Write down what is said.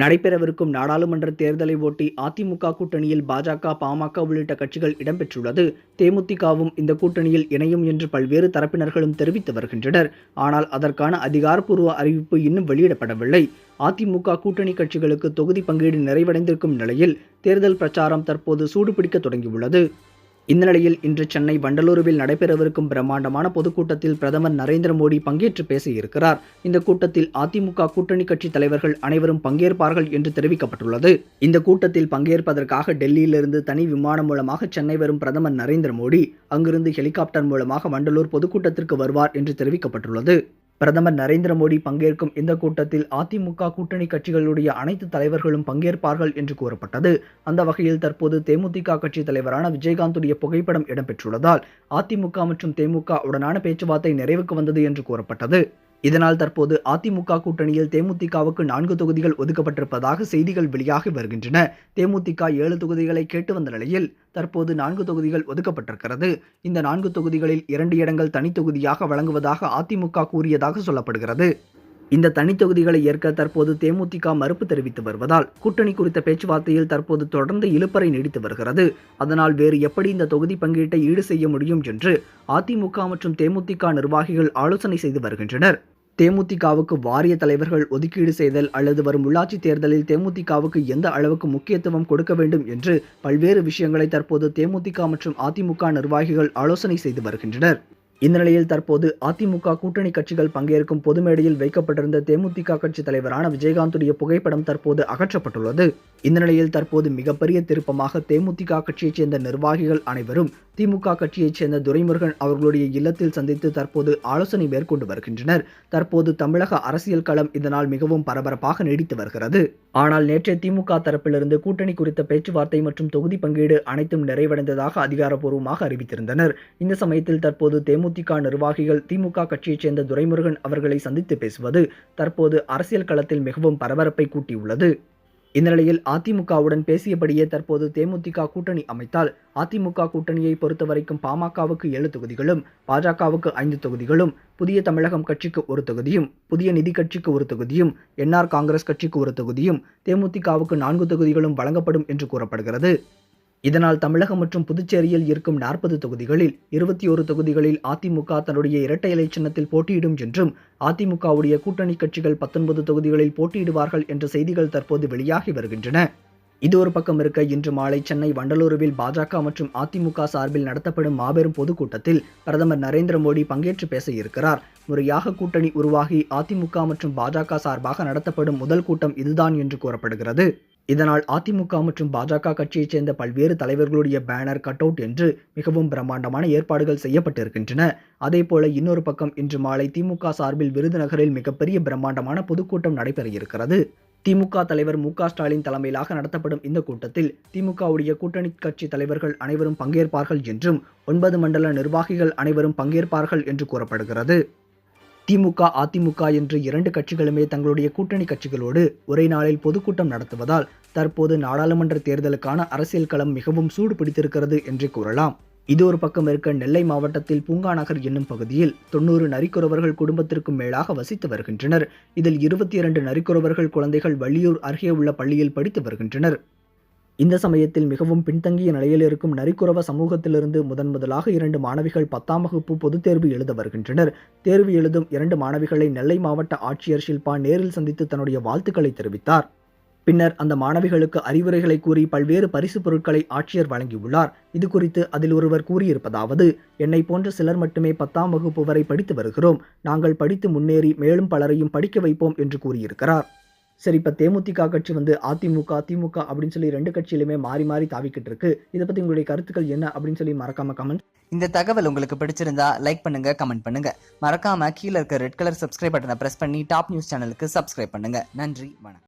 நடைபெறவிருக்கும் நாடாளுமன்ற தேர்தலை ஒட்டி அதிமுக கூட்டணியில் பாஜக பாமக உள்ளிட்ட கட்சிகள் இடம்பெற்றுள்ளது. தேமுதிகவும் இந்த கூட்டணியில் இணையும் என்று பல்வேறு தரப்பினர்களும் தெரிவித்து வருகின்றனர். ஆனால் அதற்கான அதிகாரப்பூர்வ அறிவிப்பு இன்னும் வெளியிடப்படவில்லை. அதிமுக கூட்டணி கட்சிகளுக்கு தொகுதி பங்கீடு நிறைவடைந்திருக்கும் நிலையில் தேர்தல் பிரச்சாரம் தற்போது சூடுபிடிக்க தொடங்கியுள்ளது. இந்த நிலையில் இன்று சென்னை வண்டலூருவில் நடைபெறவிருக்கும் பிரம்மாண்டமான பொதுக்கூட்டத்தில் பிரதமர் நரேந்திர மோடி பங்கேற்று பேசியிருக்கிறார். இந்த கூட்டத்தில் அதிமுக கூட்டணி கட்சி தலைவர்கள் அனைவரும் பங்கேற்பார்கள் என்று தெரிவிக்கப்பட்டுள்ளது. இந்த கூட்டத்தில் பங்கேற்பதற்காக டெல்லியிலிருந்து தனி விமானம் மூலமாக சென்னை வரும் பிரதமர் நரேந்திர மோடி அங்கிருந்து ஹெலிகாப்டர் மூலமாக வண்டலூர் பொதுக்கூட்டத்திற்கு வருவார் என்று தெரிவிக்கப்பட்டுள்ளது. பிரதமர் நரேந்திர மோடி பங்கேற்கும் இந்த கூட்டத்தில் அதிமுக கூட்டணி கட்சிகளுடைய அனைத்து தலைவர்களும் பங்கேற்பார்கள் என்று கூறப்பட்டது. அந்த வகையில் தற்போது தேமுதிக கட்சி தலைவரான விஜயகாந்துடைய புகைப்படம் இடம்பெற்றுள்ளதால் அதிமுக மற்றும் தேமுக உடனான பேச்சுவார்த்தை நிறைவுக்கு வந்தது என்று கூறப்பட்டது. இதனால் தற்போது அதிமுக கூட்டணியில் தேமுதிகவுக்கு நான்கு தொகுதிகள் ஒதுக்கப்பட்டிருப்பதாக செய்திகள் வெளியாகி வருகின்றன. தேமுதிக ஏழு தொகுதிகளை கேட்டு வந்த நிலையில் தற்போது நான்கு தொகுதிகள் ஒதுக்கப்பட்டிருக்கிறது. இந்த நான்கு தொகுதிகளில் இரண்டு இடங்கள் தனித்தொகுதியாக வழங்குவதாக அதிமுக கூறியதாக சொல்லப்படுகிறது. இந்த தனித்தொகுதிகளை ஏற்க தற்போது தேமுதிக மறுப்பு தெரிவித்து வருவதால் கூட்டணி குறித்த பேச்சுவார்த்தையில் தற்போது தொடர்ந்து இழுப்பறை நீடித்து வருகிறது. அதனால் வேறு எப்படி இந்த தொகுதி பங்கீட்டை ஈடு செய்ய முடியும் என்று அதிமுக மற்றும் தேமுதிக நிர்வாகிகள் ஆலோசனை செய்து வருகின்றனர். தேமுதிகவுக்கு வாரிய தலைவர்கள் ஒதுக்கீடு செய்தல் அல்லது வரும் உள்ளாட்சி தேர்தலில் தேமுதிகவுக்கு எந்த அளவுக்கு முக்கியத்துவம் கொடுக்க வேண்டும் என்று பல்வேறு விஷயங்களை தற்போது தேமுதிக மற்றும் அதிமுக நிர்வாகிகள் ஆலோசனை செய்து வருகின்றனர். இந்த நிலையில் தற்போது அதிமுக கூட்டணி கட்சிகள் பங்கேற்கும் பொது மேடையில் வைக்கப்பட்டிருந்த தேமுதிக கட்சி தலைவரான விஜயகாந்துடைய புகைப்படம் தற்போது அகற்றப்பட்டுள்ளது. இந்த நிலையில் தற்போது மிகப்பெரிய திருப்பமாக தேமுதிக கட்சியைச் சேர்ந்த நிர்வாகிகள் அனைவரும் திமுக கட்சியைச் சேர்ந்த துரைமுருகன் அவர்களுடைய இல்லத்தில் சந்தித்து தற்போது ஆலோசனை மேற்கொண்டு வருகின்றனர். தற்போது தமிழக அரசியல் களம் இதனால் மிகவும் பரபரப்பாக நீடித்து வருகிறது. ஆனால் நேற்றைய திமுக தரப்பிலிருந்து கூட்டணி குறித்த பேச்சுவார்த்தை மற்றும் தொகுதி பங்கீடு அனைத்தும் நிறைவடைந்ததாக அதிகாரப்பூர்வமாக அறிவித்திருந்தனர். இந்த சமயத்தில் தற்போது தேமுதிக நிர்வாகிகள் திமுக கட்சியைச் சேர்ந்த துரைமுருகன் அவர்களை சந்தித்து பேசுவது தற்போது அரசியல் களத்தில் மிகவும் பரபரப்பை கூட்டியுள்ளது. இந்த நிலையில் அதிமுகவுடன் பேசியபடியே தற்போது தேமுதிக கூட்டணி அமைத்தால் அதிமுக கூட்டணியை பொறுத்தவரைக்கும் பாமகவுக்கு ஏழு தொகுதிகளும் பாஜகவுக்கு ஐந்து தொகுதிகளும் புதிய தமிழகம் கட்சிக்கு ஒரு தொகுதியும் புதிய நிதி கட்சிக்கு ஒரு தொகுதியும் என்ஆர் காங்கிரஸ் கட்சிக்கு ஒரு தொகுதியும் தேமுதிகவுக்கு நான்கு தொகுதிகளும் வழங்கப்படும் என்று கூறப்படுகிறது. இதனால் தமிழகம் மற்றும் புதுச்சேரியில் இருக்கும் நாற்பது தொகுதிகளில் இருபத்தி ஒரு தொகுதிகளில் அதிமுக தன்னுடைய இரட்டை இலை சின்னத்தில் போட்டியிடும் என்றும் அதிமுகவுடைய கூட்டணி கட்சிகள் பத்தொன்பது தொகுதிகளில் போட்டியிடுவார்கள் என்ற செய்திகள் தற்போது வெளியாகி வருகின்றன. இது ஒரு பக்கம் இருக்க இன்று மாலை சென்னை வண்டலூருவில் பாஜக மற்றும் அதிமுக சார்பில் நடத்தப்படும் மாபெரும் பொதுக்கூட்டத்தில் பிரதமர் நரேந்திர மோடி பங்கேற்று பேச இருக்கிறார் முறையாக கூட்டணி உருவாகி அதிமுக மற்றும் பாஜக சார்பாக நடத்தப்படும் முதல் கூட்டம் இதுதான் என்று கூறப்படுகிறது. இதனால் அதிமுக மற்றும் பாஜக கட்சியைச் சேர்ந்த பல்வேறு தலைவர்களுடைய பேனர் கட் அவுட் என்று மிகவும் பிரம்மாண்டமான ஏற்பாடுகள் செய்யப்பட்டிருக்கின்றன. அதேபோல இன்னொரு பக்கம் இன்று மாலை திமுக சார்பில் விருதுநகரில் மிகப்பெரிய பிரம்மாண்டமான பொதுக்கூட்டம் நடைபெற இருக்கிறது திமுக தலைவர் மு ஸ்டாலின் தலைமையிலாக நடத்தப்படும் இந்த கூட்டத்தில் திமுகவுடைய கூட்டணி கட்சி தலைவர்கள் அனைவரும் பங்கேற்பார்கள் என்றும் ஒன்பது மண்டல நிர்வாகிகள் அனைவரும் பங்கேற்பார்கள் என்று கூறப்படுகிறது. திமுக அதிமுக என்று இரண்டு கட்சிகளுமே தங்களுடைய கூட்டணி கட்சிகளோடு ஒரே நாளில் பொதுக்கூட்டம் நடத்துவதால் தற்போது நாடாளுமன்ற தேர்தலுக்கான அரசியல் களம் மிகவும் சூடு பிடித்திருக்கிறது என்று கூறலாம். இது ஒரு பக்கம் இருக்க நெல்லை மாவட்டத்தில் பூங்கா நகர் என்னும் பகுதியில் தொண்ணூறு நரிக்குறவர்கள் குடும்பத்திற்கும் மேலாக வசித்து வருகின்றனர். இதில் இருபத்தி இரண்டு நரிக்குறவர்கள் குழந்தைகள் வள்ளியூர் அருகே உள்ள பள்ளியில் படித்து வருகின்றனர். இந்த சமயத்தில் மிகவும் பின்தங்கிய நிலையில் இருக்கும் நரிக்குறவ சமூகத்திலிருந்து முதன் முதலாக இரண்டு மாணவிகள் பத்தாம் வகுப்பு பொதுத் தேர்வு எழுத வருகின்றனர். தேர்வு எழுதும் இரண்டு மாணவிகளை நெல்லை மாவட்ட ஆட்சியர் ஷில்பா நேரில் சந்தித்து தன்னுடைய வாழ்த்துக்களை தெரிவித்தார். பின்னர் அந்த மாணவிகளுக்கு அறிவுரைகளை கூறி பல்வேறு பரிசு பொருட்களை ஆட்சியர் வழங்கியுள்ளார். இது குறித்து அதில் ஒருவர் கூறியிருப்பதாவது என்னை போன்ற சிலர் மட்டுமே பத்தாம் வகுப்பு வரை படித்து வருகிறோம். நாங்கள் படித்து முன்னேறி மேலும் பலரையும் படிக்க வைப்போம் என்று கூறியிருக்கிறார். சரி இப்போ தேமுதிக கட்சி வந்து அதிமுக திமுக அப்படின்னு சொல்லி ரெண்டு கட்சியிலுமே மாறி மாறி தாவிக்கிட்டு இருக்கு. இதை பற்றி உங்களுடைய கருத்துக்கள் என்ன அப்படின்னு சொல்லி மறக்காம கமெண்ட் இந்த தகவல் உங்களுக்கு பிடிச்சிருந்தா லைக் பண்ணுங்க கமெண்ட் பண்ணுங்க. மறக்காம கீழே இருக்க ரெட் கலர் சப்ஸ்கிரைப் பட்டனை பிரஸ் பண்ணி டாப் நியூஸ் சேனலுக்கு சப்ஸ்கிரைப் பண்ணுங்க. நன்றி வணக்கம்.